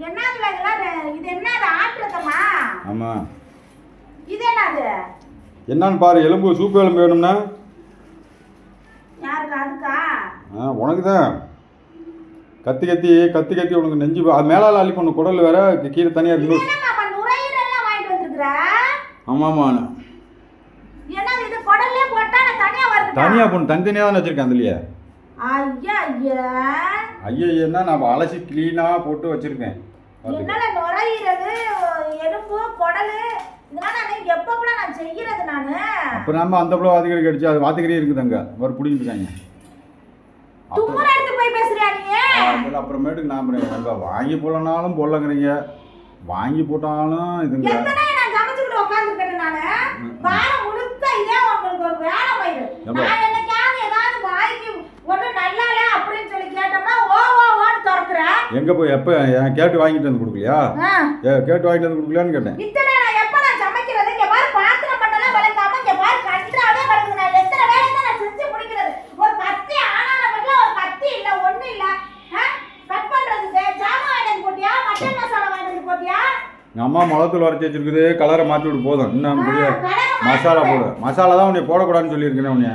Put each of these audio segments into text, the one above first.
என்னதுல இதெல்லாம் ரெ- இது என்னது ஆட்டுறதம்மா ஆமாம் இது என்னது? என்னன்னு பாரு எலும்பு சூப்பு எலும்பு வேணும்னா. யாருக்கு அதுக்கா? ஆ உனக்கு தான் கத்தி கத்தி கத்தி கத்தி உனக்கு நெஞ்சு அது மேலால் அள்ளி பண்ணு குடல் வேற கீழே தனியாக இது இருக்கு நுரையீரல்லாம் வாங்கிட்டு வந்திருக்கிற? ஆமாம் என்னது இது குடல்லே போட்டா நான் தனியா வருது தனித்தனியாக தான் வச்சுருக்கேன் அதுலையே. ஐயா ஐயா ஐயன்னா நான் அலசி க்ளீனாக போட்டு வச்சுருக்கேன். என்னால நுரையீரல் எலும்பு குடல் இதெல்லாம் நான் எப்போ கூட நான் செய்யறது நானு? அப்போ நம்ம அந்த பிள்ளை வாத்திக்கறி கடிச்சு அது வாத்திக்கறி இருக்குது அங்கே ஒரு பிடிங்கிட்டு இருக்காங்க அப்புறம் தும்முற எடுத்து போய் பேசுறியா நீ? அப்புறம் அப்புறமேட்டுக்கு நான் எங்க வாங்கி போடலனாலும் போடலங்கிறீங்க. வாங்கி போட்டாலும் இதுங்க. எத்தனை நான் சமைச்சுக்கிட்டு உட்காந்துருக்கேன் நானு? வாரம் முழுக்க இதே உங்களுக்கு ஒரு வேலை பயிரு ஏப்பா? நான் என்னைக்காவது ஏதாவது வாங்கி ஒன்றும் நல்லா இல்ல அப்படின்னு சொல்லி கேட்டோம்னா ஓ ஓ ஓன்னு திறக்கிறேன் எங்கே போய் எப்போ என் கேட்டு வாங்கிட்டு வந்து கொடுக்கலையா? கேட்டு வாங்கிட்டு வந்து கொடுக்கலையான்னு கேட்டேன். நான் நான் நான் நான் எங்கள் அம்மா மிளகத்தூள் வரைச்சி வச்சிருக்குது. கலரை மாற்றி விட்டு போதும். இன்னும் மசாலா போடு. மசாலா தான் உன்னை போடக்கூடாதுன்னு சொல்லியிருக்கேன் உன்னைய.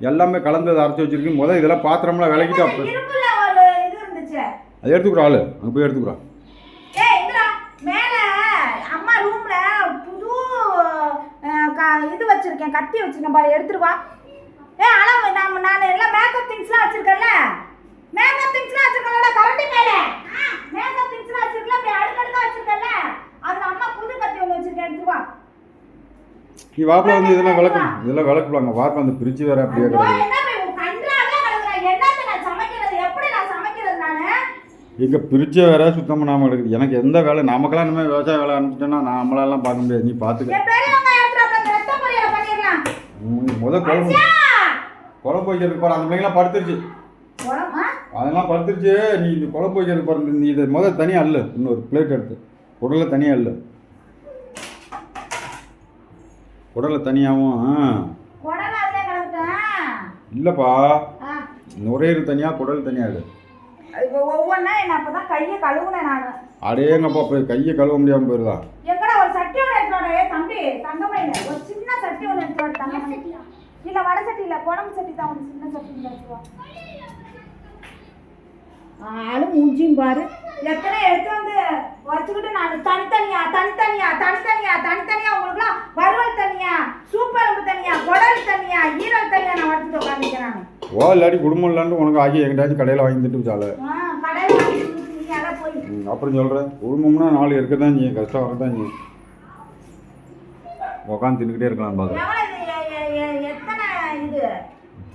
எல்லாமே கலந்து அரைச்சி வச்சிருக்கு முதல் இதெல்லாம் பாத்திரம்லாம் விளக்கிட்டு அப்போ இரும்புல ஒரு இது இருந்துச்சு அதை எடுத்துக்கிறோம் ஆளு. அங்கே போய் எடுத்துக்கிறோம் இது வச்சிருக்கேன். கத்தி வச்சிருக்கேன் பாரு. எடுத்துட்டு வா. ஏய் அளவு நான் நான் எல்லாம் மேக்கப் திங்ஸ்லாம் வச்சிருக்கேன்ல. மேக்கப் திங்ஸ்லாம் வச்சிருக்கேன்ல. கரண்டி மேல. மேக்கப் திங்ஸ்லாம் வச்சிருக்கல அப்படி அடுக்கடுக்கா வச்சிருக்கேன்ல. அதுல அம்மா புது கத்தி ஒன்று வச்சிருக்கேன். எடுத்துட்டு வா. நீ வாப்பில் வந்து இதெல்லாம் விளக்கு. இதெல்லாம் விளக்குவாங்க வாப்பில் வந்து பிரித்து வேற அப்படியே கிடக்கு என்ன போய் உன் கன்றாவே கிடக்குறேன் என்னத்த நான் சமைக்கிறது எப்படி நான் சமைக்கிறது நானு எங்கே பிரிச்ச வேற சுத்தம் பண்ணாமல் கிடக்குது. எனக்கு எந்த வேலை? நமக்கெல்லாம் இனிமேல் விவசாய வேலை அனுப்பிச்சிட்டேன்னா நம்மளாலாம் பார்க்க முடியாது. நீ பார்த்துக்க. என் பெரியவங்க எடுத்துட்டு அப்புறம் இந்த ரத்த பொரியலை பண்ணிடலாம். உம், முத குழம்பு! குழம்பு வைக்கிறதுக்கு பாரு அந்த பிள்ளைங்களாம் படுத்துருச்சு? அதெல்லாம் படுத்துருச்சு. நீ இந்த குழம்பு வைக்கிறதுக்கு பாரு நீ இதை முத தனியாக அல்லு இன்னொரு பிளேட் எடுத்து. உடலை தனியாக அல்லு உடலை தனியாகவும்? இல்லைப்பா. நுரையீரல் தனியாக குடல் தனியாக இருக்கு இப்போ ஒவ்வொன்றா என்ன அப்பதான் கையை கழுவுனேன் நான். அடேங்கப்பா போய் கையை கழுவ முடியாமல் போயிருதா? எங்கடா ஒரு சட்டி ஒன்று எடுத்துட ஏ தம்பி தங்கமயில ஒரு சின்ன சட்டி ஒன்று எடுத்துட தங்கமணி. இல்ல வடை சட்டி இல்ல குழம்பு சட்டி தான் ஒன்று சின்ன சட்டி எடுத்துவா ஆளும் மூஞ்சியும் பாரு எத்தனை எடுத்து வந்து வச்சுக்கிட்டு நான் தனித்தனியா தனித்தனியா தனித்தனியா தனித்தனியா உங்களுக்குலாம் வறுவல் தனியா சூப் எலும்பு தனியா குடல் தனியா ஈரல் தனியா நான் வச்சுட்டு உட்காந்துக்கிறேன் ஓ இல்லாட்டி குடும்பம் இல்லாண்டு உனக்கு ஆகி எங்கிட்டாச்சும் கடையில் வாங்கி திட்டு சாலை அப்புறம் சொல்கிறேன் குடும்பம்னா நாலு இருக்க தான் நீ கஷ்டம் வர தான் நீ உட்காந்து தின்னுக்கிட்டே இருக்கலாம் இது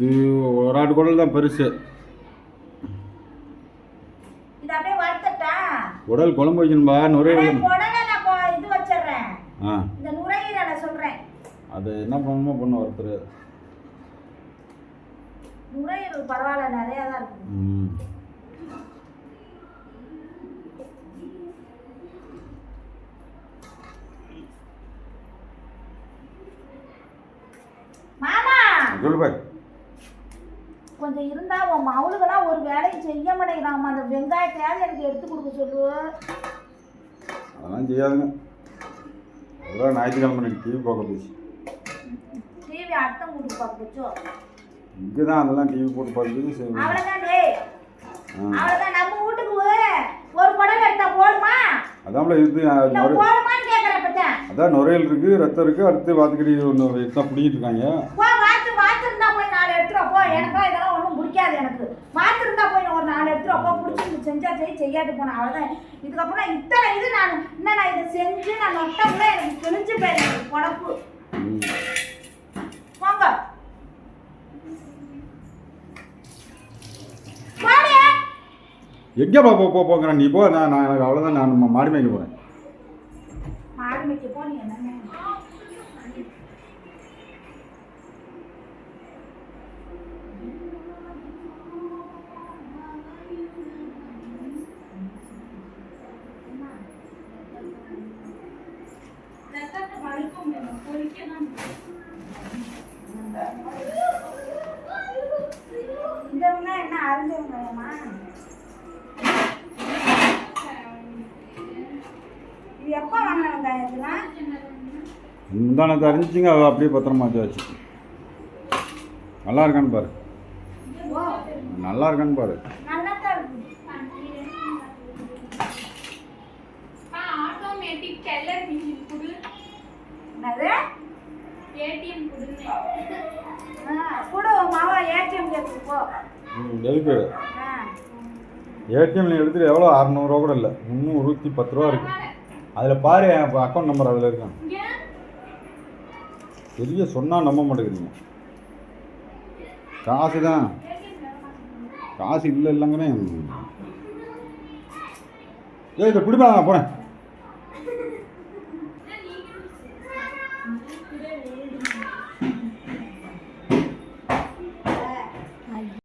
இது ஒரு ஆட்டு குடல் தான் பெருசு இது அப்படியே வறுத்தட்டா உடல் குழம்பு வைக்கணும்பா நுரையீரல் இது வச்சிடுறேன். ஆ. இந்த நுரையீரலை சொல்றேன். அது என்ன பண்ணணுமோ பண்ண ஒருத்தர். நுரையீரல் பரவாயில்ல நிறைய தான் இருக்குது ம். மாமா! சொல்லு பாய் கொஞ்சம் இருந்தா உன் மவுளுக்கெல்லாம் ஒரு வேலையும் செய்ய மாட்டேங்கிறாமா அந்த வெங்காயத்தையாவது எனக்கு எடுத்து கொடுக்க சொல்லு. அதெல்லாம் செய்யாதுங்க. அதெல்லாம் ஞாயிற்றுக்கிழமை டிவி பார்க்க போச்சு டிவி அர்த்தம் கொடுத்து பார்க்கச்சோ இங்கே தான் அதெல்லாம் டிவி போட்டு பார்த்துட்டு சரி அவ்வளோதான் டேய். அவ்வளோதான் நம்ம வீட்டுக்கு ஒரு- குடல் எடுத்தா போடுமா அதான்ல இது போடுமான்னு கேட்குறேன் பத்தேன் அதான் நுரையீரல் இருக்குது ரத்தம் இருக்குது அடுத்து வாத்துக்கறி ஒன்று தான் பிடிக்கிட்டு இருக்காங்க. போ வாத்து வாத்து இருந்தா போய் நாலு எடுத்துரு போ. எனக்கும் இதெல்லாம் பிடிக்காது எனக்கு. வாத்து இருந்தா போய் ஒரு நாலு எடுத்துரு போ பிடிச்சி செஞ்சா செய் செய்யாட்டு போனேன். அவ்வளோதான் இதுக்கப்புறம் இத்தனை இது நான் இன்னும் நான் இதை செஞ்சு நான் நொட்டம்ல எனக்கு எனக்கு உடம்பு. ம். போங்க. எங்கே போ போ- போங்கிறேன் நீ போ நான் நான் எனக்கு அவ்வளோதான் நான் மாடி மேய்க்க போகிறேன் மாடு மேய்க்க போ நீ என்ன இந்த வெங்காயம் என்ன அரைஞ்ச வெங்காயமா எப்போ வாங்கின வெங்காயம் இதெல்லாம் தெரிஞ்சுங்க அப்படியே பத்திரமாச்சு வச்சு. நல்லா இருக்கான்னு பாரு. நல்லா இருக்கான்னு பாரு நல்லா தான் இருக்கு ஆட்டோமேட்டிக் டெல்லர் மிஷின் கொடு என்னது? ஏடிஎம் கொடு மாவா ஏடிஎம் கேட்டு போ. ம், எதுக்கு? ஏடிஎம்ல எடுத்துட்டு எவ்வளோ? அறநூறுவா கூட இல்லை. முந்நூறுத்தி பத்து ரூபா இருக்கு. அதில் பாரு என் அக்கௌண்ட் நம்பர் அதில் இருக்கான் பெரிய சொன்னால் நம்ப மாட்டேங்கிறீங்க. காசு தான். காசு இல்லை இல்லைங்கண்ணே ஏய் இதை குடிப்பா போகிறேன்